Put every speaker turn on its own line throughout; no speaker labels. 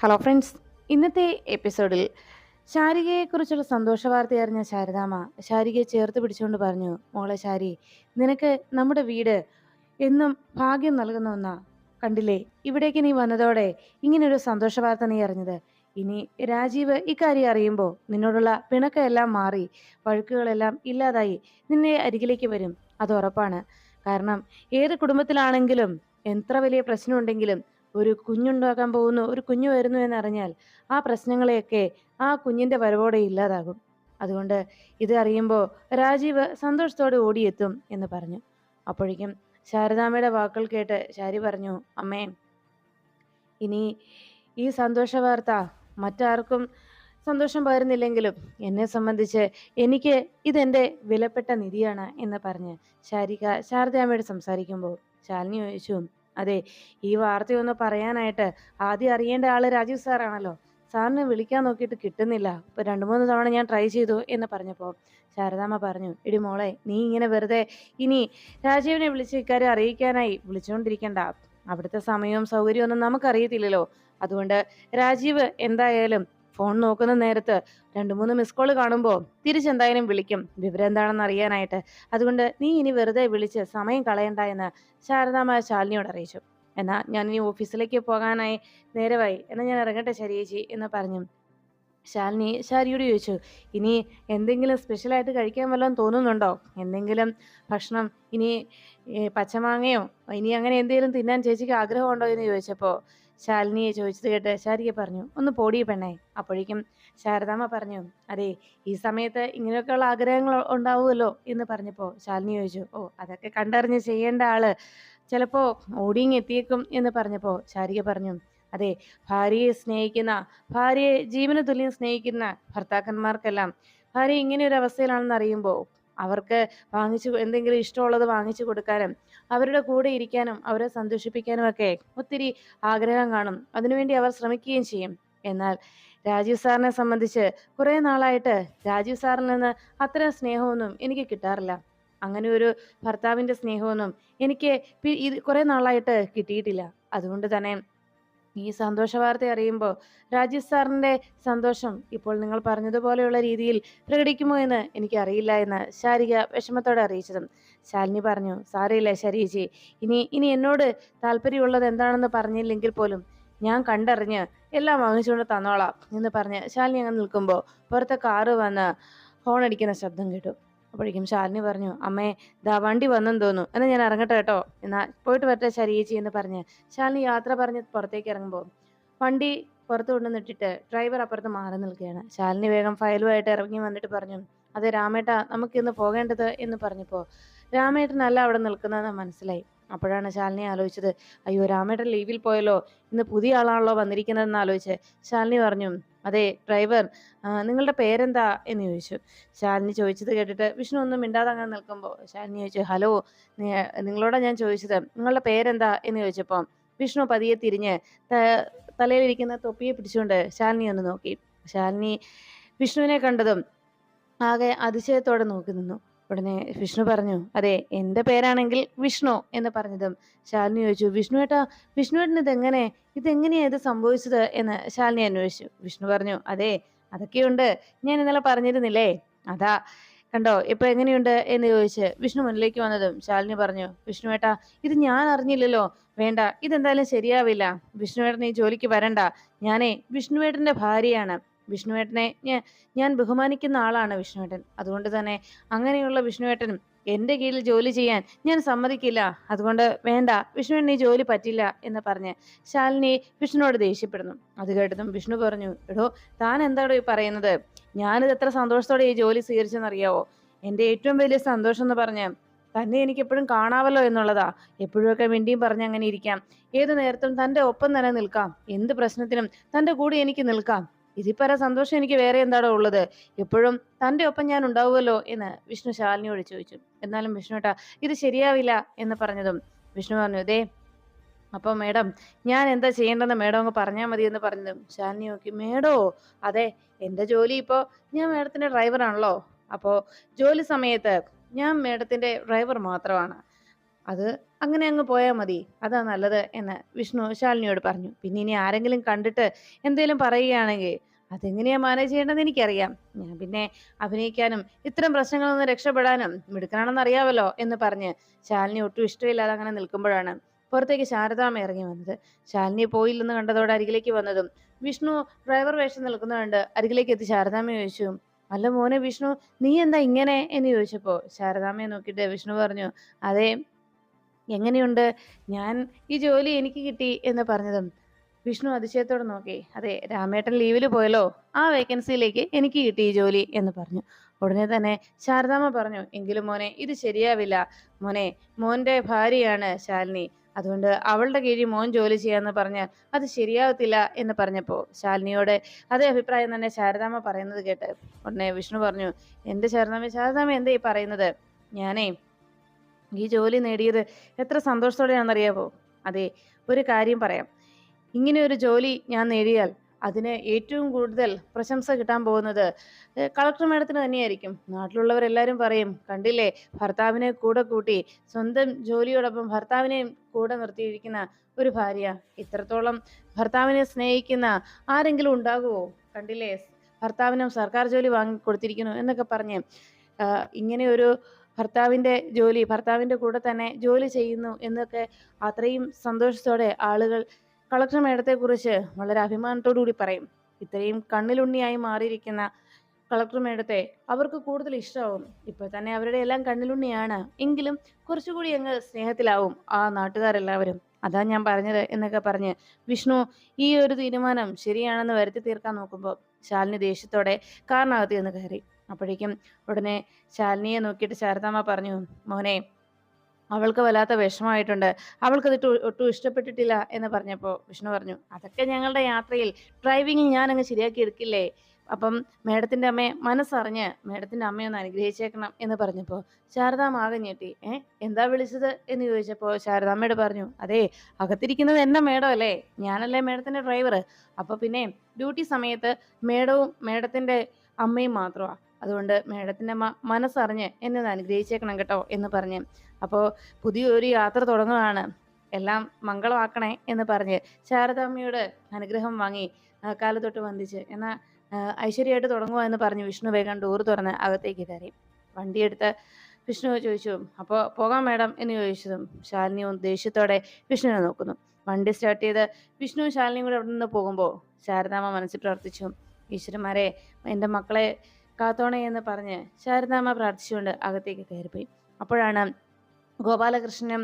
Hello friends ഇന്നത്തെ എപ്പിസോഡിൽ ശാരികയെക്കുറിച്ചുള്ള സന്തോഷ വാർത്ത അറിഞ്ഞ ശാരദാമ്മ ശാരികയെ ചേർത്ത് പിടിച്ചുകൊണ്ട് പറഞ്ഞു മോളെ ശാരി നിനക്ക് നമ്മുടെ വീട് എന്നും ഭാഗ്യം നൽകുന്ന ഒന്നാ കണ്ടില്ലേ? ഇവിടേക്ക് നീ വന്നതോടെ ഇങ്ങനൊരു സന്തോഷ വാർത്ത നീ അറിഞ്ഞത്. ഇനി രാജീവ് ഇക്കാര്യം അറിയുമ്പോൾ നിന്നോടുള്ള പിണക്കമെല്ലാം മാറി വഴുക്കുകളെല്ലാം ഇല്ലാതായി നിന്നെ അരികിലേക്ക് വരും. അത് ഉറപ്പാണ്. കാരണം ഏത് കുടുംബത്തിലാണെങ്കിലും എത്ര വലിയ പ്രശ്നമുണ്ടെങ്കിലും ഒരു കുഞ്ഞുണ്ടാക്കാൻ പോകുന്നു ഒരു കുഞ്ഞു വരുന്നു എന്നറിഞ്ഞാൽ ആ പ്രശ്നങ്ങളെയൊക്കെ ആ കുഞ്ഞിന്റെ വരവോടെ ഇല്ലാതാകും. അതുകൊണ്ട് ഇത് അറിയുമ്പോൾ രാജീവ് സന്തോഷത്തോടെ ഓടിയെത്തും എന്ന് പറഞ്ഞു. അപ്പോഴേക്കും ശാരദാമ്മയുടെ വാക്കുകൾ കേട്ട് ശാരി പറഞ്ഞു അമ്മേ ഇനി ഈ സന്തോഷ വാർത്ത മറ്റാർക്കും സന്തോഷം പകരുന്നില്ലെങ്കിലും എന്നെ സംബന്ധിച്ച് എനിക്ക് ഇതെന്റെ വിലപ്പെട്ട നിധിയാണ് എന്ന് പറഞ്ഞ് ശാരിക ശാരദാമ്മയോട് സംസാരിക്കുമ്പോൾ ശാലിനി ചോദിച്ചു അതെ ഈ വാർത്തയൊന്ന് പറയാനായിട്ട് ആദ്യം അറിയേണ്ട ആൾ രാജീവ് സാറാണല്ലോ. സാറിനെ വിളിക്കാൻ നോക്കിയിട്ട് കിട്ടുന്നില്ല. ഇപ്പൊ രണ്ടു മൂന്ന് തവണ ഞാൻ ട്രൈ ചെയ്തു എന്ന് പറഞ്ഞപ്പോൾ ശാരദാമ്മ പറഞ്ഞു ഇടി മോളെ നീ ഇങ്ങനെ വെറുതെ ഇനി രാജീവിനെ വിളിച്ച് ഇക്കാര്യം അറിയിക്കാനായി വിളിച്ചുകൊണ്ടിരിക്കണ്ട അവിടുത്തെ സമയവും സൗകര്യവും ഒന്നും നമുക്കറിയത്തില്ലല്ലോ. അതുകൊണ്ട് രാജീവ് എന്തായാലും ഫോൺ നോക്കുന്ന നേരത്ത് രണ്ടു മൂന്ന് മിസ് കോൾ കാണുമ്പോൾ തിരിച്ചെന്തായാലും വിളിക്കും. വിവരം എന്താണെന്ന് അറിയാനായിട്ട്. അതുകൊണ്ട് നീ ഇനി വെറുതെ വിളിച്ച് സമയം കളയണ്ട എന്ന് ശാരദാമ്മ ശാലിനിയോട് അറിയിച്ചു. എന്നാ ഞാൻ ഇനി ഓഫീസിലേക്ക് പോകാനായി നേരമായി. എന്നാൽ ഞാൻ ഇറങ്ങട്ടെ ശരിയേച്ചി എന്ന് പറഞ്ഞു. ശാലിനി ശാരിയോട് ചോദിച്ചു ഇനി എന്തെങ്കിലും സ്പെഷ്യലായിട്ട് കഴിക്കാൻ വല്ലതും തോന്നുന്നുണ്ടോ? എന്തെങ്കിലും ഭക്ഷണം? ഇനി പച്ചമാങ്ങയോ? ഇനി അങ്ങനെ എന്തെങ്കിലും തിന്നാൻ ചേച്ചിക്ക് ആഗ്രഹമുണ്ടോ? എന്ന് ചോദിച്ചപ്പോൾ ശാലിനിയെ ചോദിച്ചത് കേട്ട് ശാരിക പറഞ്ഞു ഒന്ന് പോടി പെണ്ണേ. അപ്പോഴേക്കും ശാരദാമ്മ പറഞ്ഞു അതെ ഈ സമയത്ത് ഇങ്ങനെയൊക്കെയുള്ള ആഗ്രഹങ്ങൾ ഉണ്ടാവുമല്ലോ? എന്ന് പറഞ്ഞപ്പോൾ ശാലിനി ചോദിച്ചു ഓ അതൊക്കെ കണ്ടറിഞ്ഞ് ചെയ്യേണ്ട ആൾ. ചിലപ്പോ ഓടിയും എത്തിയേക്കും. എന്ന് പറഞ്ഞപ്പോൾ ശാരിക പറഞ്ഞു അതെ ഭാര്യയെ സ്നേഹിക്കുന്ന ഭാര്യയെ ജീവന തുല്യം സ്നേഹിക്കുന്ന ഭർത്താക്കന്മാർക്കെല്ലാം ഭാര്യ ഇങ്ങനെ ഒരു അവസ്ഥയിലാണെന്ന് അറിയുമ്പോൾ അവർക്ക് വാങ്ങിച്ചു എന്തെങ്കിലും ഇഷ്ടമുള്ളത് വാങ്ങിച്ചു കൊടുക്കാനും അവരുടെ കൂടെ ഇരിക്കാനും അവരെ സന്തോഷിപ്പിക്കാനും ഒക്കെ ഒത്തിരി ആഗ്രഹം കാണും. അതിനുവേണ്ടി അവർ ശ്രമിക്കുകയും ചെയ്യും. എന്നാൽ രാജീവ് സാറിനെ സംബന്ധിച്ച് കുറേ നാളായിട്ട് രാജീവ് സാറിൽ നിന്ന് അത്തരം സ്നേഹമൊന്നും എനിക്ക് കിട്ടാറില്ല. അങ്ങനെ ഒരു ഭർത്താവിന്റെ സ്നേഹമൊന്നും എനിക്ക് കുറേ നാളായിട്ട് കിട്ടിയിട്ടില്ല. അതുകൊണ്ട് തന്നെ ഈ സന്തോഷ വാർത്ത അറിയുമ്പോൾ രാജീവ് സാറിന്റെ സന്തോഷം ഇപ്പോൾ നിങ്ങൾ പറഞ്ഞതുപോലെയുള്ള രീതിയിൽ പ്രകടിക്കുമോ എന്ന് എനിക്കറിയില്ല എന്ന് ശാരിക വിഷമത്തോടെ അറിയിച്ചതും. ശാലിനി പറഞ്ഞു സാരയില്ല ശരീജി ഇനി ഇനി എന്നോട് താല്പര്യമുള്ളത് എന്താണെന്ന് പറഞ്ഞില്ലെങ്കിൽ പോലും ഞാൻ കണ്ടറിഞ്ഞ് എല്ലാം വാങ്ങിച്ചുകൊണ്ട് തന്നോളാം എന്ന് പറഞ്ഞ് ശാലിനി അങ്ങ് നിൽക്കുമ്പോൾ പുറത്തെ കാറ് വന്ന് ഹോൺ അടിക്കുന്ന ശബ്ദം കേട്ടു. അപ്പോഴേക്കും ശാലിനി പറഞ്ഞു അമ്മേ ദാ വണ്ടി വന്നെന്ന് തോന്നുന്നു. എന്നാ ഞാൻ ഇറങ്ങട്ടെ കേട്ടോ. എന്നാ പോയിട്ട് വരട്ടെ ശരീചി എന്ന് പറഞ്ഞ് ശാലിനി യാത്ര പറഞ്ഞ് പുറത്തേക്ക് ഇറങ്ങുമ്പോൾ വണ്ടി പുറത്ത് കൊണ്ടുവന്നിട്ടിട്ട് ഡ്രൈവർ അപ്പുറത്ത് മാറി നിൽക്കുകയാണ്. ശാലിനി വേഗം ഫയലുമായിട്ട് ഇറങ്ങി വന്നിട്ട് പറഞ്ഞു അതെ രാമേട്ടാ നമുക്ക് ഇന്ന് പോകേണ്ടത് എന്ന് പറഞ്ഞപ്പോൾ രാമേട്ടനല്ല അവിടെ നിൽക്കുന്നതെന്ന് മനസ്സിലായി. അപ്പോഴാണ് ശാലിനി ആലോചിച്ചത് അയ്യോ രാമേട്ടൻ ലീവിൽ പോയല്ലോ ഇന്ന് പുതിയ ആളാണല്ലോ വന്നിരിക്കുന്നതെന്ന് ആലോചിച്ച്. ശാലിനി പറഞ്ഞു അതെ ഡ്രൈവർ നിങ്ങളുടെ പേരെന്താ? എന്ന് ചോദിച്ചു. ശാലിനി ചോദിച്ചത് കേട്ടിട്ട് വിഷ്ണു ഒന്നും മിണ്ടാതെ അങ്ങനെ നിൽക്കുമ്പോൾ? ശാലിനി ചോദിച്ചു ഹലോ നിങ്ങളോടാ ഞാൻ ചോദിച്ചത് നിങ്ങളുടെ പേരെന്താ? എന്ന് ചോദിച്ചപ്പോൾ വിഷ്ണു പതിയെ തിരിഞ്ഞ് തലയിലിരിക്കുന്ന തൊപ്പിയെ പിടിച്ചുകൊണ്ട് ശാലിനി ഒന്ന് നോക്കി. ശാലിനി വിഷ്ണുവിനെ കണ്ടതും ആകെ അതിശയത്തോടെ നോക്കി നിന്നു. ഉടനെ വിഷ്ണു പറഞ്ഞു അതെ എന്റെ പേരാണെങ്കിൽ വിഷ്ണു എന്ന് പറഞ്ഞതും ശാലിനി ചോദിച്ചു വിഷ്ണു ഏട്ടാ വിഷ്ണു ഏട്ടന് ഇതെങ്ങനെ ഇതെങ്ങനെയാ ഇത് സംഭവിച്ചത്? എന്ന് ശാലിനി അന്വേഷിച്ചു. വിഷ്ണു പറഞ്ഞു അതെ അതൊക്കെയുണ്ട് ഞാൻ ഇന്നലെ പറഞ്ഞിരുന്നില്ലേ? അതാ കണ്ടോ ഇപ്പൊ എങ്ങനെയുണ്ട്? എന്ന് ചോദിച്ച് വിഷ്ണു മുന്നിലേക്ക് വന്നതും ശാലിനി പറഞ്ഞു വിഷ്ണു ഏട്ടാ ഇത് ഞാൻ അറിഞ്ഞില്ലല്ലോ വേണ്ട ഇതെന്തായാലും ശരിയാവില്ല. വിഷ്ണു ഏട്ടൻ ഈ ജോലിക്ക് വരണ്ട ഞാനേ വിഷ്ണു ഏട്ടന്റെ ഭാര്യയാണ് വിഷ്ണുവേട്ടനെ ഞാൻ ബഹുമാനിക്കുന്ന ആളാണ് വിഷ്ണുവേട്ടൻ. അതുകൊണ്ട് തന്നെ അങ്ങനെയുള്ള വിഷ്ണുവേട്ടനും എന്റെ കീഴിൽ ജോലി ചെയ്യാൻ ഞാൻ സമ്മതിക്കില്ല. അതുകൊണ്ട് വേണ്ട വിഷ്ണുവിന് ഈ ജോലി പറ്റില്ല എന്ന് പറഞ്ഞ് ശാലിനി വിഷ്ണുവോട് ദേഷ്യപ്പെടുന്നു. അത് കേട്ടതും വിഷ്ണു പറഞ്ഞു എടോ താൻ എന്താടോ ഈ പറയുന്നത്? ഞാനിത് എത്ര സന്തോഷത്തോടെ ഈ ജോലി സ്വീകരിച്ചെന്നറിയാവോ? എന്റെ ഏറ്റവും വലിയ സന്തോഷം എന്ന് പറഞ്ഞ് തന്നെ എനിക്ക് എപ്പോഴും കാണാവല്ലോ എന്നുള്ളതാ. എപ്പോഴുമൊക്കെ വേണ്ടിയും പറഞ്ഞ് അങ്ങനെ ഇരിക്കാം. ഏത് നേരത്തും തന്റെ ഒപ്പം തന്നെ നിൽക്കാം. എന്ത് പ്രശ്നത്തിനും തന്റെ കൂടെ എനിക്ക് നിൽക്കാം. ഇതിപ്പറ സന്തോഷം എനിക്ക് വേറെ എന്താണോ ഉള്ളത്? എപ്പോഴും തന്റെ ഒപ്പം ഞാൻ ഉണ്ടാവുമല്ലോ എന്ന് വിഷ്ണു ശാലിനിയോട് ചോദിച്ചു. എന്നാലും വിഷ്ണു ഏട്ടാ ഇത് ശരിയാവില്ല എന്ന് പറഞ്ഞതും വിഷ്ണു പറഞ്ഞു ദേ അപ്പോൾ മേഡം ഞാൻ എന്താ ചെയ്യേണ്ടതെന്ന് മേഡം അങ്ങ് പറഞ്ഞാൽ മതി എന്ന് പറഞ്ഞതും ശാലിനി നോക്കി മേഡോ അതെ എന്റെ ജോലി ഇപ്പോൾ ഞാൻ മേഡത്തിന്റെ ഡ്രൈവറാണല്ലോ. അപ്പോൾ ജോലി സമയത്ത് ഞാൻ മേഡത്തിന്റെ ഡ്രൈവർ മാത്രമാണ്. അത് അങ്ങനെ അങ്ങ് പോയാൽ മതി. അതാ നല്ലത് എന്ന് വിഷ്ണു ശാലിനിയോട് പറഞ്ഞു. പിന്നെ ഇനി ആരെങ്കിലും കണ്ടിട്ട് എന്തേലും പറയുകയാണെങ്കിൽ അതെങ്ങനെയാ മാനേജ് ചെയ്യേണ്ടതെന്ന് എനിക്കറിയാം. ഞാൻ പിന്നെ അഭിനയിക്കാനും ഇത്തരം പ്രശ്നങ്ങളൊന്നും രക്ഷപ്പെടാനും മിടുക്കനാണെന്ന് അറിയാമല്ലോ എന്ന് പറഞ്ഞ് ശാലിനി ഒട്ടും ഇഷ്ടമില്ലാതെ അങ്ങനെ നിൽക്കുമ്പോഴാണ് പുറത്തേക്ക് ശാരദാമ്മ ഇറങ്ങി വന്നത്. ശാലിനി പോയില്ലെന്ന് കണ്ടതോടെ അരികിലേക്ക് വന്നതും വിഷ്ണു ഡ്രൈവർ വേഷം നിൽക്കുന്നുണ്ട് അരികിലേക്ക് എത്തി ശാരദാമ്മ ചോദിച്ചു അല്ല മോനെ വിഷ്ണു നീ എന്താ ഇങ്ങനെ? എന്ന് ചോദിച്ചപ്പോൾ ശാരദാമ്മയെ നോക്കിയിട്ട് വിഷ്ണു പറഞ്ഞു അതെ എങ്ങനെയുണ്ട്? ഞാൻ ഈ ജോലി എനിക്ക് കിട്ടി എന്ന് പറഞ്ഞതും വിഷ്ണു അതിശയത്തോടെ നോക്കി. അതെ രാമേട്ടൻ ലീവിൽ പോയല്ലോ. ആ വേക്കൻസിയിലേക്ക് എനിക്ക് കിട്ടി ഈ ജോലി എന്ന് പറഞ്ഞു. ഉടനെ തന്നെ ശാരദാമ്മ പറഞ്ഞു എങ്കിലും മോനെ ഇത് ശരിയാവില്ല. മോനെ മോന്റെ ഭാര്യയാണ് ശാലിനി. അതുകൊണ്ട് അവളുടെ കീഴിൽ മോൻ ജോലി ചെയ്യാന്ന് പറഞ്ഞാൽ അത് ശരിയാവത്തില്ല എന്ന് പറഞ്ഞപ്പോൾ ശാലിനിയോട് അതേ അഭിപ്രായം തന്നെ ശാരദാമ്മ പറയുന്നത് കേട്ട് ഉടനെ വിഷ്ണു പറഞ്ഞു എന്റെ ശാരദാമ്മ ശാരദാമ്മ എന്താ ഈ പറയുന്നത്? ഞാനേ ഈ ജോലി നേടിയത് എത്ര സന്തോഷത്തോടെയാണെന്നറിയാവോ? അതെ ഒരു കാര്യം പറയാം. ഇങ്ങനെ ഒരു ജോലി ഞാൻ നേടിയാൽ അതിന് ഏറ്റവും കൂടുതൽ പ്രശംസ കിട്ടാൻ പോകുന്നത് കളക്ടർ മേഡത്തിന് തന്നെയായിരിക്കും. നാട്ടിലുള്ളവരെല്ലാവരും പറയും കണ്ടില്ലേ ഭർത്താവിനെ കൂടെ കൂട്ടി സ്വന്തം ജോലിയോടൊപ്പം ഭർത്താവിനെയും കൂടെ നിർത്തിയിരിക്കുന്ന ഒരു ഭാര്യ. ഇത്രത്തോളം ഭർത്താവിനെ സ്നേഹിക്കുന്ന ആരെങ്കിലും ഉണ്ടാകുമോ കണ്ടില്ലേ ഭർത്താവിനും സർക്കാർ ജോലി വാങ്ങി കൊടുത്തിരിക്കുന്നു എന്നൊക്കെ പറഞ്ഞ് ഇങ്ങനെ ഒരു ഭർത്താവിന്റെ ജോലി ഭർത്താവിന്റെ കൂടെ തന്നെ ജോലി ചെയ്യുന്നു എന്നൊക്കെ അത്രയും സന്തോഷത്തോടെ ആളുകൾ കളക്ടർ മേഡത്തെക്കുറിച്ച് വളരെ അഭിമാനത്തോടു കൂടി പറയും. ഇത്രയും കണ്ണിലുണ്ണിയായി മാറിയിരിക്കുന്ന കളക്ടർ മേഡത്തെ അവർക്ക് കൂടുതൽ ഇഷ്ടമാവും. ഇപ്പോൾ തന്നെ അവരുടെ എല്ലാം കണ്ണിലുണ്ണിയാണ്. എങ്കിലും കുറച്ചുകൂടി അങ്ങ് സ്നേഹത്തിലാവും ആ നാട്ടുകാരെല്ലാവരും. അതാ ഞാൻ പറഞ്ഞത് എന്നൊക്കെ പറഞ്ഞ് വിഷ്ണു ഈ ഒരു തീരുമാനം ശരിയാണെന്ന് വരുത്തി തീർക്കാൻ നോക്കുമ്പോൾ ശാലിനി ദേഷ്യത്തോടെ കാറിനകത്ത് എന്ന് കയറി. അപ്പോഴേക്കും ഉടനെ ശാലിനിയെ നോക്കിയിട്ട് ശാരദാമ്മ പറഞ്ഞു മോനെ അവൾക്ക് വല്ലാത്ത വിഷമമായിട്ടുണ്ട്. അവൾക്കത് ഒട്ടും ഇഷ്ടപ്പെട്ടിട്ടില്ല എന്ന് പറഞ്ഞപ്പോൾ വിഷ്ണു പറഞ്ഞു അതൊക്കെ ഞങ്ങളുടെ യാത്രയിൽ ഡ്രൈവിംഗ് ഞാനങ്ങ് ശരിയാക്കി എടുക്കില്ലേ? അപ്പം മേഡത്തിന്റെ അമ്മയെ മനസ്സറിഞ്ഞ് മേഡത്തിന്റെ അമ്മയെ ഒന്ന് അനുഗ്രഹിച്ചേക്കണം എന്ന് പറഞ്ഞപ്പോൾ ശാരദാമ്മ ആകെ ഞെട്ടി. ഏ എന്താ വിളിച്ചത്? എന്ന് ചോദിച്ചപ്പോൾ ശാരദാമ്മയോട് പറഞ്ഞു അതെ അകത്തിരിക്കുന്നത് എന്റെ മേഡം അല്ലേ? ഞാനല്ലേ മേഡത്തിന്റെ ഡ്രൈവർ അപ്പോൾ പിന്നെ ഡ്യൂട്ടി സമയത്ത് മേഡവും മേഡത്തിന്റെ അമ്മയും മാത്രമാണ് അതുകൊണ്ട് മേഡത്തിന്റെ മ മനസ്സറിഞ്ഞ് എന്നെ അനുഗ്രഹിച്ചേക്കണം കേട്ടോ എന്ന് പറഞ്ഞ്. അപ്പോൾ പുതിയൊരു യാത്ര തുടങ്ങുകയാണ് എല്ലാം മംഗളമാക്കണേ എന്ന് പറഞ്ഞ് ശാരദാമ്മയോട് അനുഗ്രഹം വാങ്ങി കാലത്തൊട്ട് വന്ദിച്ച്. എന്നാൽ ഐശ്വര്യമായിട്ട് തുടങ്ങുക എന്ന് പറഞ്ഞ് വിഷ്ണു വേഗം ഡോർ തുറന്ന് അകത്തേക്ക് കയറി. വണ്ടിയെടുത്ത് വിഷ്ണു ചോദിച്ചു അപ്പോൾ പോകാം മേഡം എന്ന് ചോദിച്ചതും ശാലിനിയും ദേഷ്യത്തോടെ വിഷ്ണുവിനെ നോക്കുന്നു. വണ്ടി സ്റ്റാർട്ട് ചെയ്ത് വിഷ്ണുവും ശാലിനിയും കൂടെ അവിടെ നിന്ന് പോകുമ്പോൾ ശാരദാമ്മ മനസ്സിൽ പ്രവർത്തിച്ചു ഈശ്വരന്മാരെ എന്റെ മക്കളെ കാത്തോണേ എന്ന് പറഞ്ഞ് ശാരദാമ്മ പ്രാർത്ഥിച്ചുകൊണ്ട് അകത്തേക്ക് കയറിപ്പോയി. അപ്പോഴാണ് ഗോപാലകൃഷ്ണനും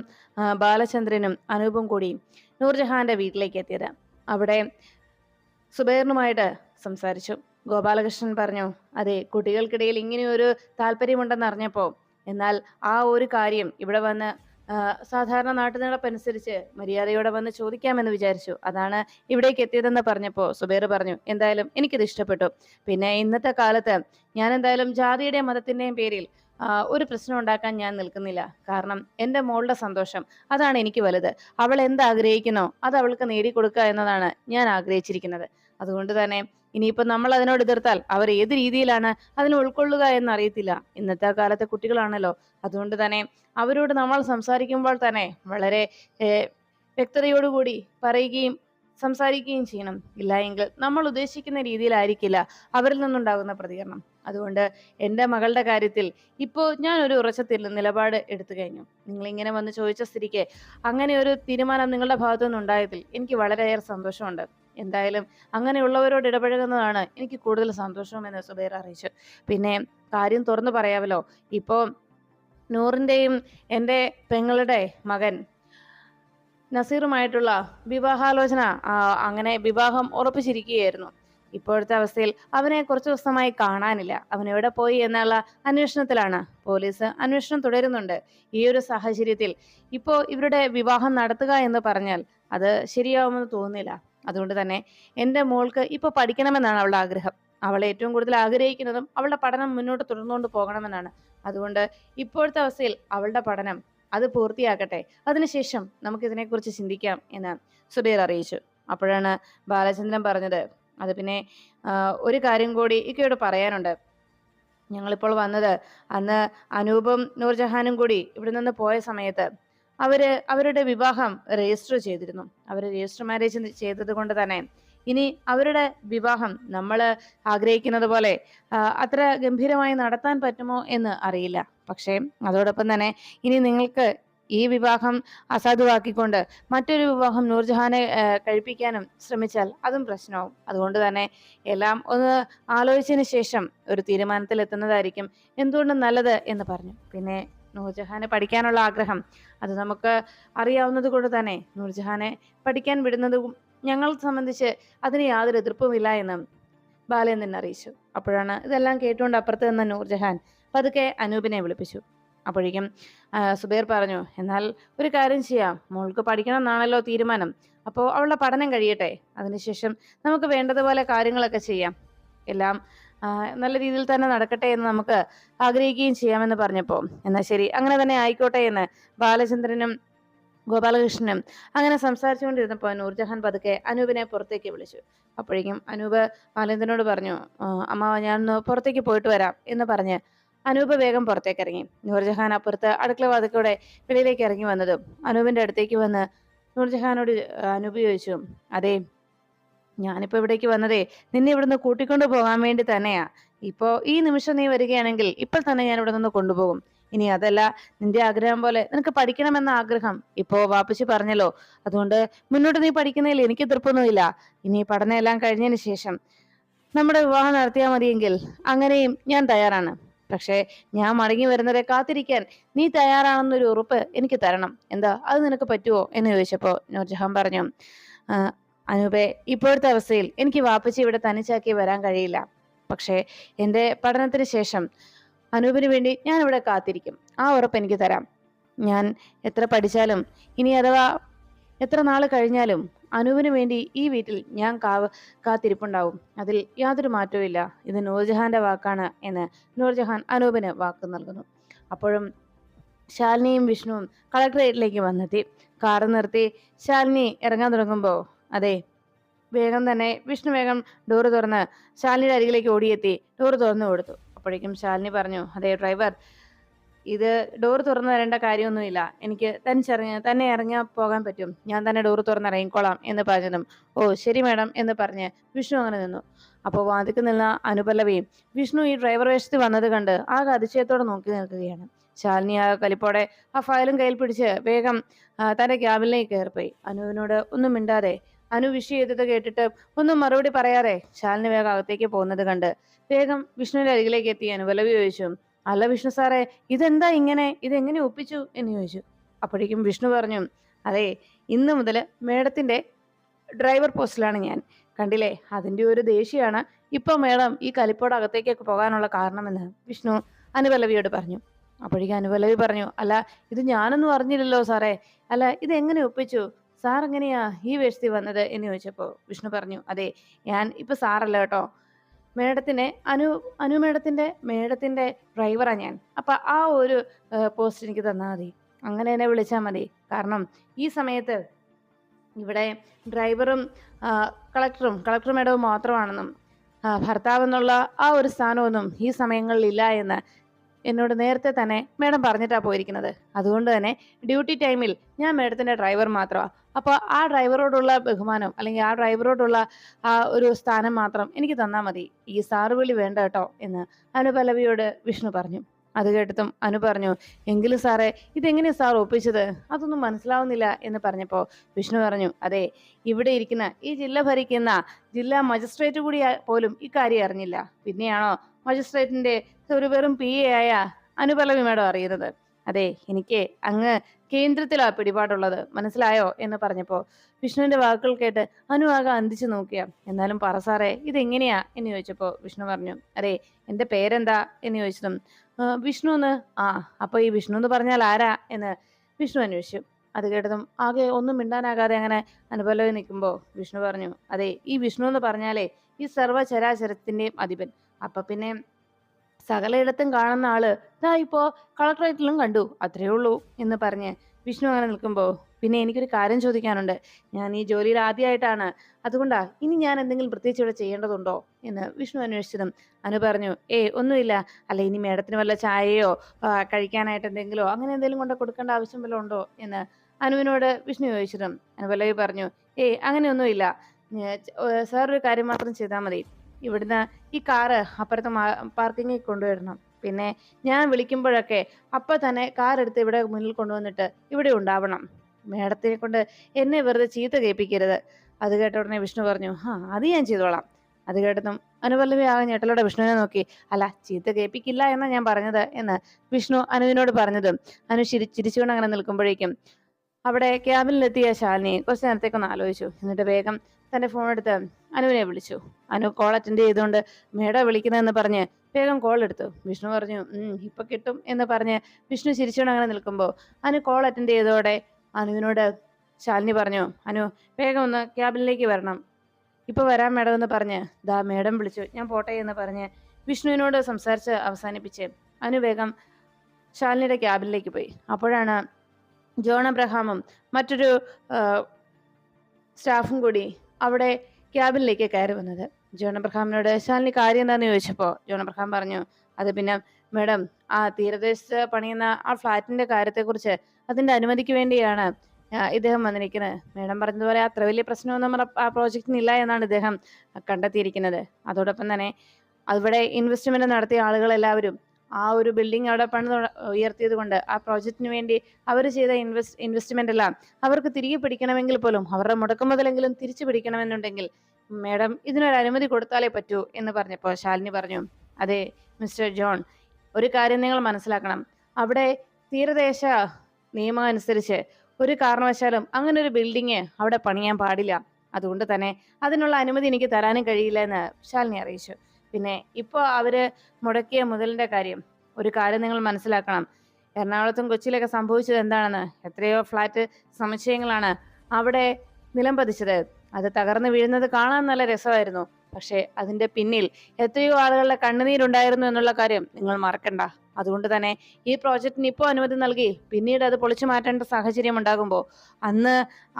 ബാലചന്ദ്രനും അനൂപും കൂടി നൂർജഹാന്റെ വീട്ടിലേക്ക് എത്തിയത്. അവിടെ സുബൈറിനുമായിട്ട് സംസാരിച്ചു. ഗോപാലകൃഷ്ണൻ പറഞ്ഞു അതെ കുട്ടികൾക്കിടയിൽ ഇങ്ങനെയൊരു താല്പര്യമുണ്ടെന്ന് അറിഞ്ഞപ്പോൾ എന്നാൽ ആ ഒരു കാര്യം ഇവിടെ വന്ന് സാധാരണ നാട്ടുനടപ്പനുസരിച്ച് മര്യാദയോടെ വന്ന് ചോദിക്കാമെന്ന് വിചാരിച്ചു. അതാണ് ഇവിടേക്ക് എത്തിയതെന്ന് പറഞ്ഞപ്പോൾ സുബേർ പറഞ്ഞു എന്തായാലും എനിക്കിത് ഇഷ്ടപ്പെട്ടു. പിന്നെ ഇന്നത്തെ കാലത്ത് ഞാൻ എന്തായാലും ജാതിയുടെയും മതത്തിന്റെയും പേരിൽ ഒരു പ്രശ്നം ഉണ്ടാക്കാൻ ഞാൻ നിൽക്കുന്നില്ല. കാരണം എന്റെ മോളുടെ സന്തോഷം അതാണ് എനിക്ക് വലുത്. അവൾ എന്താഗ്രഹിക്കുന്നോ അത് അവൾക്ക് നേടിക്കൊടുക്കുക എന്നതാണ് ഞാൻ ആഗ്രഹിച്ചിരിക്കുന്നത്. അതുകൊണ്ട് തന്നെ ഇനിയിപ്പോൾ നമ്മൾ അതിനോട് എതിർത്താൽ അവർ ഏത് രീതിയിലാണ് അതിനെ ഉൾക്കൊള്ളുക എന്നറിയത്തില്ല. ഇന്നത്തെ കാലത്തെ കുട്ടികളാണല്ലോ. അതുകൊണ്ട് തന്നെ അവരോട് നമ്മൾ സംസാരിക്കുമ്പോൾ തന്നെ വളരെ വ്യക്തതയോടുകൂടി പറയുകയും സംസാരിക്കുകയും ചെയ്യണം. ഇല്ല എങ്കിൽ നമ്മൾ ഉദ്ദേശിക്കുന്ന രീതിയിലായിരിക്കില്ല അവരിൽ നിന്നുണ്ടാകുന്ന പ്രതികരണം. അതുകൊണ്ട് എന്റെ മകളുടെ കാര്യത്തിൽ ഇപ്പോൾ ഞാൻ ഒരു ഉറച്ച നിലപാട് എടുത്തു കഴിഞ്ഞു. നിങ്ങൾ ഇങ്ങനെ വന്ന് ചോദിച്ച സ്ഥിതിക്ക് അങ്ങനെ ഒരു തീരുമാനം നിങ്ങളുടെ ഭാഗത്തു നിന്നുണ്ടായതിൽ എനിക്ക് വളരെയേറെ സന്തോഷമുണ്ട്. എന്തായാലും അങ്ങനെയുള്ളവരോട് ഇടപഴകുന്നതാണ് എനിക്ക് കൂടുതൽ സന്തോഷം എന്ന് സുബൈർ അറിയിച്ചു. പിന്നെ കാര്യം തുറന്നു പറയാമല്ലോ. ഇപ്പോൾ നൂറിന്റെയും എന്റെ പെങ്ങളുടെ മകൻ നസീറുമായിട്ടുള്ള വിവാഹാലോചന അങ്ങനെ വിവാഹം ഉറപ്പിച്ചിരിക്കുകയായിരുന്നു. ഇപ്പോഴത്തെ അവസ്ഥയിൽ അവനെ കുറച്ച് ദിവസമായി കാണാനില്ല. അവൻ എവിടെ പോയി എന്നുള്ള അന്വേഷണത്തിലാണ് പോലീസ് അന്വേഷണം തുടരുന്നുണ്ട്. ഈ ഒരു സാഹചര്യത്തിൽ ഇപ്പോൾ ഇവരുടെ വിവാഹം നടത്തുക എന്ന് പറഞ്ഞാൽ അത് ശരിയാവുമെന്ന് തോന്നുന്നില്ല. അതുകൊണ്ട് തന്നെ എന്റെ മോൾക്ക് ഇപ്പോൾ പഠിക്കണമെന്നാണ് അവളുടെ ആഗ്രഹം. അവൾ ഏറ്റവും കൂടുതൽ ആഗ്രഹിക്കുന്നതും അവളുടെ പഠനം മുന്നോട്ട് തുടർന്നുകൊണ്ട് പോകണമെന്നാണ്. അതുകൊണ്ട് ഇപ്പോഴത്തെ അവസ്ഥയിൽ അവളുടെ പഠനം അത് പൂർത്തിയാക്കട്ടെ. അതിനുശേഷം നമുക്കിതിനെക്കുറിച്ച് ചിന്തിക്കാം എന്ന് സുബേർ അറിയിച്ചു. അപ്പോഴാണ് ബാലചന്ദ്രൻ പറഞ്ഞത്. അത് പിന്നെ ഒരു കാര്യം കൂടി ഇക്കയോട് പറയാനുണ്ട്. ഞങ്ങളിപ്പോൾ വന്നത് അന്ന് അനൂപും നൂർജഹാനും കൂടി ഇവിടെ നിന്ന് പോയ സമയത്ത് അവർ അവരുടെ വിവാഹം രജിസ്റ്റർ ചെയ്തിരുന്നു. അവർ രജിസ്റ്റർ മാരേജ് ചെയ്തത് കൊണ്ട് തന്നെ ഇനി അവരുടെ വിവാഹം നമ്മൾ ആഗ്രഹിക്കുന്നത് പോലെ അത്ര ഗംഭീരമായി നടത്താൻ പറ്റുമോ എന്ന് അറിയില്ല. പക്ഷേ അതോടൊപ്പം തന്നെ ഇനി നിങ്ങൾക്ക് ഈ വിവാഹം അസാധുവാക്കിക്കൊണ്ട് മറ്റൊരു വിവാഹം നൂർജഹാനെ കഴിപ്പിക്കാനും ശ്രമിച്ചാൽ അതും പ്രശ്നമാവും അതുകൊണ്ട് തന്നെ എല്ലാം ഒന്ന് ആലോചിച്ചതിന് ശേഷം ഒരു തീരുമാനത്തിൽ എത്തുന്നതായിരിക്കും എന്തുകൊണ്ടും നല്ലത് എന്ന് പറഞ്ഞു. പിന്നെ നൂർജഹാന് പഠിക്കാനുള്ള ആഗ്രഹം. അത് നമുക്ക് അറിയാവുന്നത് കൊണ്ട് തന്നെ നൂർജഹാനെ പഠിക്കാൻ വിടുന്നതും ഞങ്ങൾ സംബന്ധിച്ച് അതിന് യാതൊരു എതിർപ്പുമില്ല എന്ന് ബാലേന്ദ്രൻ അറിയിച്ചു. അപ്പോഴാണ് ഇതെല്ലാം കേട്ടുകൊണ്ട് അപ്പുറത്ത് നിന്ന നൂർജഹാൻ പതുക്കെ അനൂപിനെ വിളിപ്പിച്ചു. അപ്പോഴേക്കും സുബേർ പറഞ്ഞു എന്നാൽ ഒരു കാര്യം ചെയ്യാം. മോൾക്ക് പഠിക്കണം എന്നാണല്ലോ തീരുമാനം. അപ്പോൾ അവളുടെ പഠനം കഴിയട്ടെ. അതിനുശേഷം നമുക്ക് വേണ്ടതുപോലെ കാര്യങ്ങളൊക്കെ ചെയ്യാം. എല്ലാം നല്ല രീതിയിൽ തന്നെ നടക്കട്ടെ എന്ന് നമുക്ക് ആഗ്രഹിക്കുകയും ചെയ്യാമെന്ന് പറഞ്ഞപ്പോൾ എന്നാൽ ശരി അങ്ങനെ തന്നെ ആയിക്കോട്ടെ എന്ന് ബാലചന്ദ്രനും ഗോപാലകൃഷ്ണനും അങ്ങനെ സംസാരിച്ചുകൊണ്ടിരുന്നപ്പോൾ നൂർജഹാൻ പതുക്കെ അനൂപിനെ പുറത്തേക്ക് വിളിച്ചു. അപ്പോഴേക്കും അനൂപ് ബാലേന്ദ്രനോട് പറഞ്ഞു "ആ, അമ്മ ഞാനൊന്ന് പുറത്തേക്ക് പോയിട്ട് വരാം എന്ന് പറഞ്ഞ് അനൂപ് വേഗം പുറത്തേക്ക് ഇറങ്ങി. നൂർജഹാൻ അപ്പുറത്ത് അടുക്കള വാതിക്കൂടെ വെളിയിലേക്ക് ഇറങ്ങി വന്നതും അനൂപിന്റെ അടുത്തേക്ക് വന്ന് നൂർജഹാനോട് അനൂപ് ചോദിച്ചു അതെ ഞാനിപ്പോ ഇവിടേക്ക് വന്നതേ നിന്നെ ഇവിടുന്ന് കൂട്ടിക്കൊണ്ടു പോകാൻ വേണ്ടി തന്നെയാ. ഇപ്പോ ഈ നിമിഷം നീ വരികയാണെങ്കിൽ ഇപ്പോൾ തന്നെ ഞാൻ ഇവിടെ നിന്ന് കൊണ്ടുപോകും. ഇനി അതല്ല നിന്റെ ആഗ്രഹം പോലെ നിനക്ക് പഠിക്കണമെന്ന ആഗ്രഹം ഇപ്പോ വാപ്പച്ചി പറഞ്ഞല്ലോ. അതുകൊണ്ട് മുന്നോട്ട് നീ പഠിക്കുന്നതിൽ എനിക്ക് തൃപ്പൊന്നുമില്ല ഇനി പഠനം എല്ലാം കഴിഞ്ഞതിന് ശേഷം നമ്മുടെ വിവാഹം നടത്തിയാൽ മതിയെങ്കിൽ അങ്ങനെയും ഞാൻ തയ്യാറാണ്. പക്ഷേ ഞാൻ മടങ്ങി വരുന്നവരെ കാത്തിരിക്കാൻ നീ തയ്യാറാണെന്നൊരു ഉറപ്പ് എനിക്ക് തരണം. എന്താ? അത് നിനക്ക് പറ്റുമോ? എന്ന് ചോദിച്ചപ്പോ നൂർജഹാൻ പറഞ്ഞു "ആ, അനൂപെ ഇപ്പോഴത്തെ അവസ്ഥയിൽ എനിക്ക് വാപ്പച്ചി ഇവിടെ തനിച്ചാക്കി വരാൻ കഴിയില്ല. പക്ഷേ എന്റെ പഠനത്തിന് ശേഷം അനൂപിന് വേണ്ടി ഞാൻ ഇവിടെ കാത്തിരിക്കും. ആ ഉറപ്പ് എനിക്ക് തരാം. ഞാൻ എത്ര പഠിച്ചാലും ഇനി അഥവാ എത്ര നാൾ കഴിഞ്ഞാലും അനൂപിന് വേണ്ടി ഈ വീട്ടിൽ ഞാൻ കാവ് കാത്തിരിപ്പുണ്ടാവും. അതിൽ യാതൊരു മാറ്റവും ഇല്ല. ഇത് നൂർജഹാന്റെ വാക്കാണ് എന്ന് നൂർജഹാൻ അനൂപിന് വാക്ക് നൽകുന്നു. അപ്പോഴും ശാലിനിയും വിഷ്ണുവും കളക്ടറേറ്റിലേക്ക് വന്നെത്തി. കാറ് നിർത്തി ശാലിനി ഇറങ്ങാൻ തുടങ്ങുമ്പോൾ അതെ. വേഗം തന്നെ വിഷ്ണു വേഗം ഡോറ് തുറന്ന് ശാലിനിയുടെ അരികിലേക്ക് ഓടിയെത്തി. ഡോറ് തുറന്നു കൊടുത്തു. അപ്പോഴേക്കും ശാലിനി പറഞ്ഞു അതെ ഡ്രൈവർ ഇത് ഡോർ തുറന്നു തരേണ്ട കാര്യമൊന്നുമില്ല. എനിക്ക് തനിച്ചിറങ്ങി തന്നെ ഇറങ്ങാൻ പോകാൻ പറ്റും. ഞാൻ തന്നെ ഡോർ തുറന്ന് ഇറങ്ങിക്കോളാം എന്ന് പറഞ്ഞതും. ഓ ശരി മാഡം എന്ന് പറഞ്ഞ് വിഷ്ണു അങ്ങനെ നിന്നു. അപ്പോൾ വാതിക്ക് നിന്ന അനുപല്ലവിയും വിഷ്ണു ഈ ഡ്രൈവർ വേഷത്തിൽ വന്നത് കണ്ട് ആകെ അതിശയത്തോടെ നോക്കി നിൽക്കുകയാണ്. ശാലിനി ആ കലിപ്പോടെ ആ ഫയലും കയ്യിൽ പിടിച്ച് വേഗം തന്റെ ക്യാബിലേക്ക് കയറിപ്പോയി. അനുവിനോട് ഒന്നും മിണ്ടാതെ അനു വിഷ് ചെയ്തത് കേട്ടിട്ട് ഒന്നും മറുപടി പറയാതെ ശാലിനി വേഗം അകത്തേക്ക് പോകുന്നത് കണ്ട് വേഗം വിഷ്ണുവിന്റെ അരികിലേക്ക് എത്തി. അനുപല്ലവി ചോദിച്ചു അല്ല വിഷ്ണു സാറേ ഇതെന്താ ഇങ്ങനെ? ഇതെങ്ങനെ ഒപ്പിച്ചു? എന്ന് ചോദിച്ചു. അപ്പോഴേക്കും വിഷ്ണു പറഞ്ഞു അതെ ഇന്ന് മുതൽ മേഡത്തിന്റെ ഡ്രൈവർ പോസ്റ്റിലാണ് ഞാൻ. കണ്ടില്ലേ? അതിന്റെ ഒരു ദേഷ്യമാണ് ഇപ്പൊ മേഡം ഈ കലിപ്പോട് അകത്തേക്കൊക്കെ പോകാനുള്ള കാരണമെന്ന്. വിഷ്ണു അനുപലവിയോട് പറഞ്ഞു. അപ്പോഴേക്കും അനുപലവി പറഞ്ഞു അല്ല ഇത് ഞാനൊന്നും അറിഞ്ഞില്ലല്ലോ സാറേ. അല്ല ഇത് എങ്ങനെ ഒപ്പിച്ചു? സാർ എങ്ങനെയാ ഈ വേഷത്തിൽ വന്നത്? എന്ന് ചോദിച്ചപ്പോൾ വിഷ്ണു പറഞ്ഞു അതെ ഞാൻ ഇപ്പൊ സാറല്ല കേട്ടോ. മേഡത്തിനെ അനു അനു മേഡത്തിന്റെ മേഡത്തിന്റെ ഡ്രൈവറാണ് ഞാൻ. അപ്പൊ ആ ഒരു പോസ്റ്റ് എനിക്ക് തന്നാൽ മതി. അങ്ങനെ എന്നെ വിളിച്ചാൽ മതി. കാരണം ഈ സമയത്ത് ഇവിടെ ഡ്രൈവറും കളക്ടറും കളക്ടർ മേഡവും മാത്രമാണെന്നും ഭർത്താവ് എന്നുള്ള ആ ഒരു സ്ഥാനമൊന്നും ഈ സമയങ്ങളിൽ ഇല്ല എന്ന് എന്നോട് നേരത്തെ തന്നെ മേഡം പറഞ്ഞിട്ടാണ് പോയിരിക്കുന്നത്. അതുകൊണ്ട് തന്നെ ഡ്യൂട്ടി ടൈമിൽ ഞാൻ മേഡത്തിന്റെ ഡ്രൈവർ മാത്രമാണ് അപ്പോൾ ആ ഡ്രൈവറോടുള്ള ബഹുമാനം അല്ലെങ്കിൽ ആ ഡ്രൈവറോടുള്ള ആ ഒരു സ്ഥാനം മാത്രം എനിക്ക് തന്നാൽ മതി. ഈ സാറ് വിളി വേണ്ട കേട്ടോ എന്ന് അനുപലവിയോട് വിഷ്ണു പറഞ്ഞു. അത് കേട്ടതും അനു പറഞ്ഞു എങ്കിലും സാറേ ഇതെങ്ങനെയാ സാർ ഒപ്പിച്ചത്? അതൊന്നും മനസ്സിലാവുന്നില്ല എന്ന് പറഞ്ഞപ്പോൾ വിഷ്ണു പറഞ്ഞു അതെ ഇവിടെ ഇരിക്കുന്ന ഈ ജില്ല ഭരിക്കുന്ന ജില്ലാ മജിസ്ട്രേറ്റ് കൂടി പോലും ഇക്കാര്യം അറിഞ്ഞില്ല. പിന്നെയാണോ മജിസ്ട്രേറ്റിന്റെ ഒരു വെറും പി എ ആയ അനുപലവി മേഡം അറിയുന്നത്. അതെ എനിക്ക് അങ്ങ് കേന്ദ്രത്തിലാ പിടിപാടുള്ളത്. മനസ്സിലായോ എന്ന് പറഞ്ഞപ്പോൾ വിഷ്ണുവിന്റെ വാക്കുകൾ കേട്ട് അനു ആകെ അന്തിച്ചു നോക്കിയ. എന്നാലും പറ സാറേ ഇതെങ്ങനെയാ എന്ന് ചോദിച്ചപ്പോൾ വിഷ്ണു പറഞ്ഞു അതെ എന്റെ പേരെന്താ? എന്ന് ചോദിച്ചതും "ആ, വിഷ്ണു എന്ന്. ആ അപ്പൊ ഈ വിഷ്ണു എന്ന് പറഞ്ഞാൽ ആരാ? എന്ന് വിഷ്ണു അന്വേഷിച്ചു. അത് കേട്ടതും ആകെ ഒന്നും മിണ്ടാനാകാതെ അങ്ങനെ അനുപലവി നിൽക്കുമ്പോൾ വിഷ്ണു പറഞ്ഞു അതെ ഈ വിഷ്ണു എന്ന് പറഞ്ഞാലേ ഈ സർവചരാചരത്തിന്റെയും അധിപൻ. അപ്പൊ പിന്നെ സകലയിടത്തും കാണുന്ന ആൾ ഇതാ ഇപ്പോ കളക്ടറേറ്റിലും കണ്ടു അത്രയേ ഉള്ളൂ എന്ന് പറഞ്ഞ് വിഷ്ണു അങ്ങനെ നിൽക്കുമ്പോൾ പിന്നെ എനിക്കൊരു കാര്യം ചോദിക്കാനുണ്ട്. ഞാൻ ഈ ജോലിയിൽ ആദ്യമായിട്ടാണ് അതുകൊണ്ടാ ഇനി ഞാൻ എന്തെങ്കിലും പ്രത്യേകിച്ച് ഇവിടെ ചെയ്യേണ്ടതുണ്ടോ? എന്ന് വിഷ്ണു അന്വേഷിച്ചതും അനു പറഞ്ഞു ഏ ഒന്നുമില്ല. അല്ല ഇനി മേഡത്തിന് വല്ല ചായയോ കഴിക്കാനായിട്ട് എന്തെങ്കിലുമോ അങ്ങനെ എന്തെങ്കിലും കൊണ്ട് കൊടുക്കേണ്ട ആവശ്യം വല്ലതും ഉണ്ടോ? എന്ന് അനുവിനോട് വിഷ്ണു ചോദിച്ചതും അനുപല്ലവി പറഞ്ഞു ഏയ് അങ്ങനെയൊന്നുമില്ല. ഏ, സാർ ഒരു കാര്യം മാത്രം ചെയ്താൽ മതി. ഇവിടുന്ന് ഈ കാറ് അപ്പുറത്തെ പാർക്കിങ്ങിൽ കൊണ്ടുവരണം. പിന്നെ ഞാൻ വിളിക്കുമ്പോഴൊക്കെ അപ്പം തന്നെ കാർ എടുത്ത് ഇവിടെ മുന്നിൽ കൊണ്ടുവന്നിട്ട് ഇവിടെ ഉണ്ടാവണം. മേഡത്തിനെ കൊണ്ട് എന്നെ വെറുതെ ചീത്ത കേൾപ്പിക്കരുത്. അത് കേട്ട ഉടനെ വിഷ്ണു പറഞ്ഞു ആ അത് ഞാൻ ചെയ്തോളാം. അത് കേട്ടതും അനുപല്ലവി ആ ഞെട്ടലോടെ വിഷ്ണുവിനെ നോക്കി. അല്ല ചീത്ത കേൾപ്പിക്കില്ല എന്നാ ഞാൻ പറഞ്ഞത് എന്ന് വിഷ്ണു അനുവിനോട് പറഞ്ഞതും അനു ചിരി ചിരിച്ചുകൊണ്ട് അങ്ങനെ നിൽക്കുമ്പോഴേക്കും അവിടെ ക്യാബിനിലെത്തിയ ശാലിനി കുറച്ച് നേരത്തേക്കൊന്ന് ആലോചിച്ചു. എന്നിട്ട് വേഗം തന്റെ ഫോൺ എടുത്ത് അനുവിനെ വിളിച്ചു. അനു കോൾ അറ്റൻഡ് ചെയ്തുകൊണ്ട് മേഡ വിളിക്കുന്നതെന്ന് പറഞ്ഞ് വേഗം കോൾ എടുത്തു. വിഷ്ണു പറഞ്ഞു ഇപ്പൊ കിട്ടും എന്ന് പറഞ്ഞ് വിഷ്ണു ചിരിച്ചുകൊണ്ട് അങ്ങനെ നിൽക്കുമ്പോൾ അനു കോൾ അറ്റൻഡ് ചെയ്തതോടെ അനുവിനോട് ശാലിനി പറഞ്ഞു അനു വേഗം ഒന്ന് ക്യാബിനിലേക്ക് വരണം. ഇപ്പൊ വരാം മേഡം എന്ന് പറഞ്ഞ് ദാ മേഡം വിളിച്ചു. ഞാൻ പോട്ടെ എന്ന് പറഞ്ഞ് വിഷ്ണുവിനോട് സംസാരിച്ച് അവസാനിപ്പിച്ച് അനു വേഗം ശാലിനിയുടെ ക്യാബിനിലേക്ക് പോയി. അപ്പോഴാണ് ജോൺ അബ്രഹാമും മറ്റൊരു സ്റ്റാഫും കൂടി അവിടെ ക്യാബിനിലേക്ക് കയറി വന്നത്. ജോൺ അബ്രഹാമിനോട് ശാലിനി കാര്യം എന്താണെന്ന് ചോദിച്ചപ്പോൾ ജോൺ അബ്രഹാം പറഞ്ഞു അത് പിന്നെ മേഡം ആ തീരദേശത്ത് പണിയുന്ന ആ ഫ്ലാറ്റിന്റെ കാര്യത്തെക്കുറിച്ച് അതിന്റെ അനുമതിക്ക് വേണ്ടിയാണ് ഇദ്ദേഹം വന്നിരിക്കുന്നത്. മേഡം പറഞ്ഞതുപോലെ അത്ര വലിയ പ്രശ്നമൊന്നും ആ പ്രോജക്റ്റിന് ഇല്ല എന്നാണ് ഇദ്ദേഹം കണ്ടെത്തിയിരിക്കുന്നത്. അതോടൊപ്പം തന്നെ അവിടെ ഇൻവെസ്റ്റ്മെന്റ് നടത്തിയ ആളുകളെല്ലാവരും ആ ഒരു ബിൽഡിംഗ് അവിടെ പണിത് ഉയർത്തിയത് കൊണ്ട് ആ പ്രോജക്റ്റിന് വേണ്ടി അവർ ചെയ്ത ഇൻവെസ്റ്റ് ഇൻവെസ്റ്റ്മെന്റ് എല്ലാം അവർക്ക് തിരികെ പിടിക്കണമെങ്കിൽ പോലും അവരുടെ മുടക്കുമുതലെങ്കിലും തിരിച്ചു പിടിക്കണമെന്നുണ്ടെങ്കിൽ മേഡം ഇതിനൊരു അനുമതി കൊടുത്താലേ പറ്റൂ എന്ന് പറഞ്ഞപ്പോൾ ശാലിനി പറഞ്ഞു അതെ മിസ്റ്റർ ജോൺ ഒരു കാര്യം നിങ്ങൾ മനസ്സിലാക്കണം. അവിടെ തീരദേശ നിയമം അനുസരിച്ച് ഒരു കാരണവശാലും അങ്ങനെ ഒരു ബിൽഡിങ് അവിടെ പണിയാൻ പാടില്ല. അതുകൊണ്ട് തന്നെ അതിനുള്ള അനുമതി എനിക്ക് തരാനും കഴിയില്ല എന്ന് ശാലിനി അറിയിച്ചു. പിന്നെ ഇപ്പോൾ അവർ മുടക്കിയ മുതലിന്റെ കാര്യം ഒരു കാര്യം നിങ്ങൾ മനസ്സിലാക്കണം. എറണാകുളത്തും കൊച്ചിയിലൊക്കെ സംഭവിച്ചത് എന്താണെന്ന്? എത്രയോ ഫ്ലാറ്റ് സമുച്ചയങ്ങളാണ് അവിടെ നിലം പതിച്ചത്. അത് തകർന്നു വീഴുന്നത് കാണാൻ നല്ല രസമായിരുന്നു. പക്ഷേ അതിന്റെ പിന്നിൽ എത്രയോ ആളുകളുടെ കണ്ണുനീരുണ്ടായിരുന്നു എന്നുള്ള കാര്യം നിങ്ങൾ മറക്കണ്ട. അതുകൊണ്ട് തന്നെ ഈ പ്രോജക്റ്റിന് ഇപ്പോൾ അനുമതി നൽകി പിന്നീട് അത് പൊളിച്ചു മാറ്റേണ്ട സാഹചര്യം ഉണ്ടാകുമ്പോൾ അന്ന്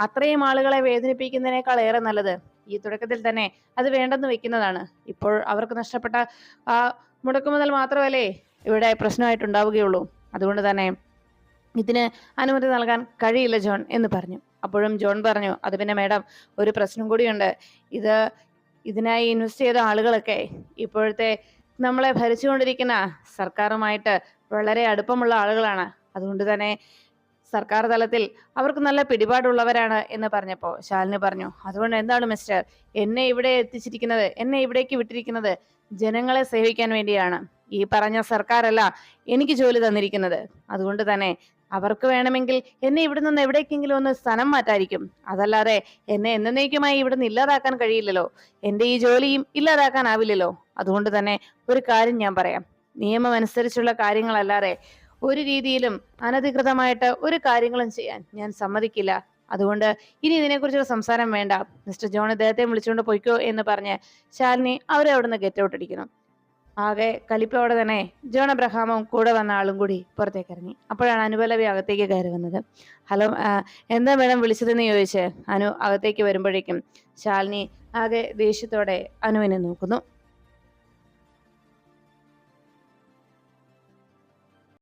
അത്രയും ആളുകളെ വേദനിപ്പിക്കുന്നതിനേക്കാൾ ഏറെ നല്ലത് ഈ തുടക്കത്തിൽ തന്നെ അത് വേണ്ടെന്ന് വെക്കുന്നതാണ്. ഇപ്പോൾ അവർക്ക് നഷ്ടപ്പെട്ട ആ മുടക്കുമുതൽ മാത്രമല്ലേ ഇവിടെ പ്രശ്നമായിട്ടുണ്ടാവുകയുള്ളൂ. അതുകൊണ്ട് തന്നെ ഇതിന് അനുമതി നൽകാൻ കഴിയില്ല ജോൺ എന്ന് പറഞ്ഞു. അപ്പോഴും ജോൺ പറഞ്ഞു അത് പിന്നെ മേഡം ഒരു പ്രശ്നം കൂടിയുണ്ട്. ഇത് ഇതിനായി ഇൻവെസ്റ്റ് ചെയ്ത ആളുകളൊക്കെ ഇപ്പോഴത്തെ നമ്മളെ ഭരിച്ചുകൊണ്ടിരിക്കുന്ന സർക്കാരുമായിട്ട് വളരെ അടുപ്പമുള്ള ആളുകളാണ്. അതുകൊണ്ട് തന്നെ സർക്കാർ തലത്തിൽ അവർക്ക് നല്ല പിടിപാടുള്ളവരാണ് എന്ന് പറഞ്ഞപ്പോൾ ശാലിനി പറഞ്ഞു അതുകൊണ്ട് എന്താണ് മിസ്റ്റർ എന്നെ ഇവിടെ എത്തിച്ചിരിക്കുന്നത് എന്നെ ഇവിടേക്ക് വിട്ടിരിക്കുന്നത് ജനങ്ങളെ സേവിക്കാൻ വേണ്ടിയാണ്. ഈ പറഞ്ഞ സർക്കാരല്ല എനിക്ക് ജോലി തന്നിരിക്കുന്നത്. അതുകൊണ്ട് തന്നെ അവർക്ക് വേണമെങ്കിൽ എന്നെ ഇവിടെ നിന്ന് എവിടേക്കെങ്കിലും ഒന്ന് സ്ഥലം മാറ്റായിരിക്കും. അതല്ലാതെ എന്നെ എന്നേക്കുമായി ഇവിടെ നിന്ന് ഇല്ലാതാക്കാൻ കഴിയില്ലല്ലോ. എന്റെ ഈ ജോലിയും ഇല്ലാതാക്കാനാവില്ലല്ലോ. അതുകൊണ്ട് തന്നെ ഒരു കാര്യം ഞാൻ പറയാം. നിയമം അനുസരിച്ചുള്ള കാര്യങ്ങളല്ലാതെ ഒരു രീതിയിലും അനധികൃതമായിട്ട് ഒരു കാര്യങ്ങളും ചെയ്യാൻ ഞാൻ സമ്മതിക്കില്ല. അതുകൊണ്ട് ഇനി ഇതിനെക്കുറിച്ചുള്ള സംസാരം വേണ്ട. മിസ്റ്റർ ജോൺ ഇദ്ദേഹത്തെ വിളിച്ചുകൊണ്ട് പൊയ്ക്കോ എന്ന് പറഞ്ഞ് ശാലിനി അവരെ അവിടുന്ന് ഗെറ്റ് ഔട്ട് അടിക്കുന്നു. ആകെ കലിപ്പോടെ തന്നെ ജോൺ അബ്രഹാമും കൂടെ വന്ന ആളും കൂടി പുറത്തേക്ക് ഇറങ്ങി. അപ്പോഴാണ് അനുപലവി അകത്തേക്ക് കയറി വന്നത്. ഹലോ എന്താ മേഡം വിളിച്ചതെന്ന് ചോദിച്ച്? അനു അകത്തേക്ക് വരുമ്പോഴേക്കും ശാലിനി ആകെ ദേഷ്യത്തോടെ അനുവിനെ നോക്കുന്നു.